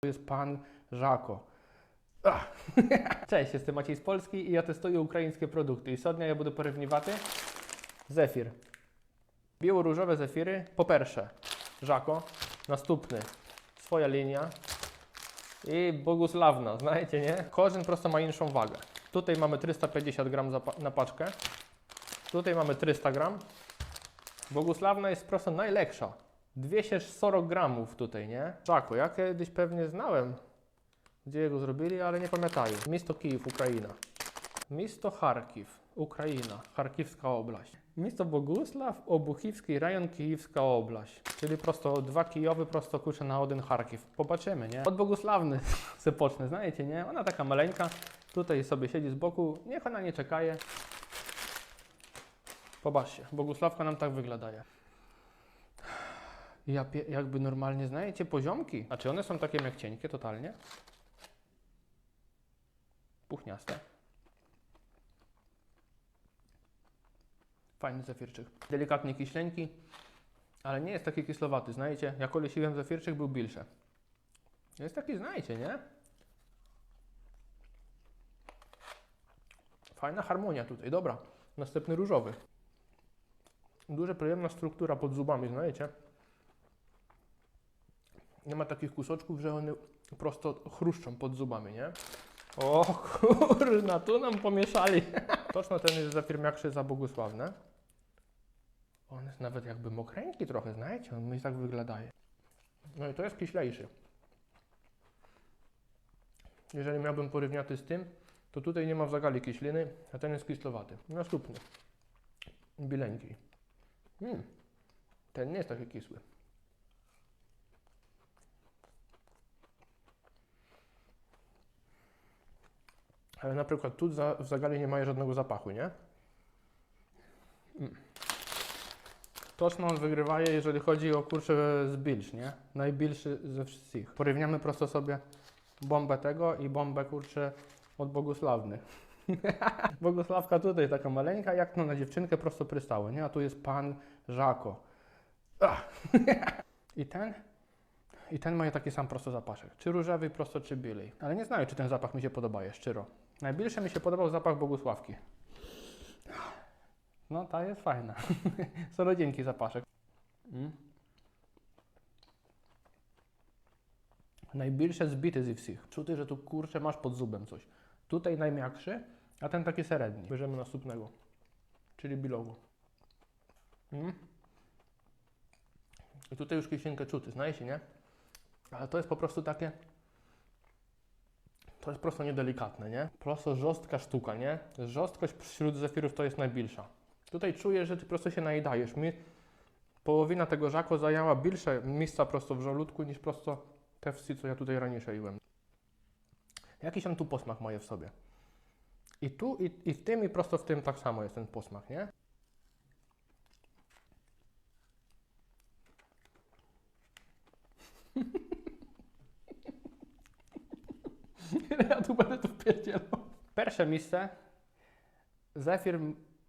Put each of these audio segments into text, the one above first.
To jest pan Żako. Cześć, jestem Maciej z Polski i ja testuję ukraińskie produkty. I sodnia ja budu porównywać zefir. Białoróżowe zefiry, po pierwsze, Żako, następny, swoja linia i Bogusławna, znacie, nie? Korzyn prosto ma inną wagę. Tutaj mamy 350 gram na paczkę, tutaj mamy 300 gram. Bogusławna jest prosto najlepsza. 240 gramów tutaj, nie? Czaku, ja kiedyś pewnie znałem, gdzie go zrobili, ale nie pamiętają. Miasto Kijów, Ukraina. Miasto Charkiw, Ukraina, Charkiwska Oblaść. Miasto Bogusław, Obuchiwski rejon, Kijowska Oblaść. Czyli prosto dwa Kijowy, prosto kurczę na Odyn Charkiw. Popatrzymy, nie? Od Bogusławny sepocznę, znajecie, nie? Ona taka maleńka, tutaj sobie siedzi z boku, niech ona nie czekaje. Popatrzcie, Bogusławka nam tak wyglądaje. Jakby normalnie, znajecie poziomki. A czy one są takie jak cienkie totalnie? Puchniaste. Fajny zefirczyk. Delikatnie kiśleńki, ale nie jest taki kislowaty, znajecie? Ja kolesiłem zefirczyk, był bilsze. Jest taki, znajecie, nie? Fajna harmonia tutaj, dobra. Następny różowy. Duża, przyjemna struktura pod zubami, znajecie? nie ma takich kusoczków, że one prosto chruszczą pod zubami, nie? O kurna, tu nam pomieszali. Toczno ten jest za firmiakszy, za bogusławne. On jest nawet jakby mokreńki trochę, znajdziecie? On mi tak wyglądaje. No i to jest kiślejszy. Jeżeli miałbym porówniaty z tym, to tutaj nie ma w zagali kiśliny, a ten jest kiślowaty. Następny. Bileńki. Hmm. Ten nie jest taki kisły. Ale na przykład tu za, w zagale nie ma żadnego zapachu, nie? Toczman wygrywa, jeżeli chodzi o kurczę zbilż, nie? Najbilszy ze wszystkich. Porówniamy prosto sobie bombę tego i bombę kurczę od Bogusławny. Bogusławka tutaj taka maleńka, jak no na dziewczynkę prosto prystało, nie? A tu jest pan Żako. I ten i ten ma taki sam prosto zapaszek. Czy różowy prosto, czy bielej. Ale nie znаю, czy ten zapach mi się podoba, szczero. Najbliższy mi się podobał zapach Bogusławki. No, ta jest fajna. Solodzienki zapaszek. Mm. Najbliższe zbity ze wszystkich. Czuty, że tu kurczę masz pod zubem coś. Tutaj najmiakszy, a ten taki średni. Bierzemy następnego. Czyli bilogu. Mm. I tutaj już kieszynkę czuty, znacie, nie? Ale to jest po prostu takie. To jest prosto niedelikatne, nie? Prosto żostka sztuka, nie? Żostkość wśród zefirów to jest najbliższa. Tutaj czuję, że ty prosto się najedajesz. Mi połowina tego żako zajęła bliższe miejsca prosto w żołądku niż prosto te wsi, co ja tutaj raniejsze jadłem. Jakiś on tu posmak ma je w sobie. I tu, i, i w tym, i prosto w tym tak samo jest ten posmak, nie? ja tu będę to wpierdzielał. Pierwsze miejsce Zephyr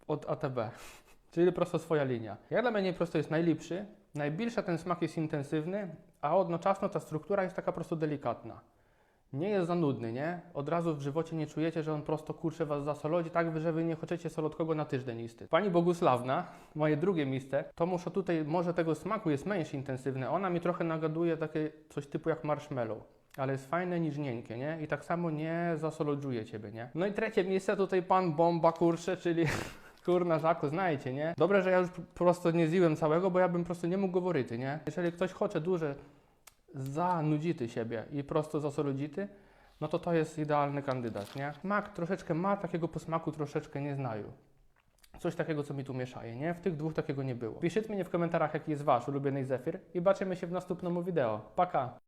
od ATB, czyli prosto swoja linia. Jak dla mnie prosto jest najlepszy, najbliższa ten smak jest intensywny, a jednocześnie ta struktura jest taka prosto delikatna nie jest za nudny, nie? Od razu w żywocie nie czujecie, że on prosto kurczę was zasolodzi, tak że wy nie chcecie solodkogo na tydzień listy. Pani Bogusławna, moje drugie miejsce, to muszę tutaj, może tego smaku jest mniejszy intensywny, ona mi trochę nagaduje takie coś typu jak marshmallow. Ale jest fajne niż miękkie, nie? I tak samo nie zasolodzuje ciebie, nie? No i trzecie miejsce tutaj pan Bomba kurczę, czyli kurna żaku, znajcie, nie? Dobre, że ja już prosto nie zjadłem całego, bo ja bym prosto nie mógł goworyty, nie? Jeżeli ktoś chce duże zanudzity siebie i prosto zasolodzity, no to to jest idealny kandydat, nie? Mak troszeczkę ma takiego posmaku, troszeczkę nie znają. Coś takiego, co mi tu mieszaje, nie? W tych dwóch takiego nie było. Piszcie mi w komentarzach, jaki jest wasz ulubiony zefir i baczymy się w następnym wideo. Paka!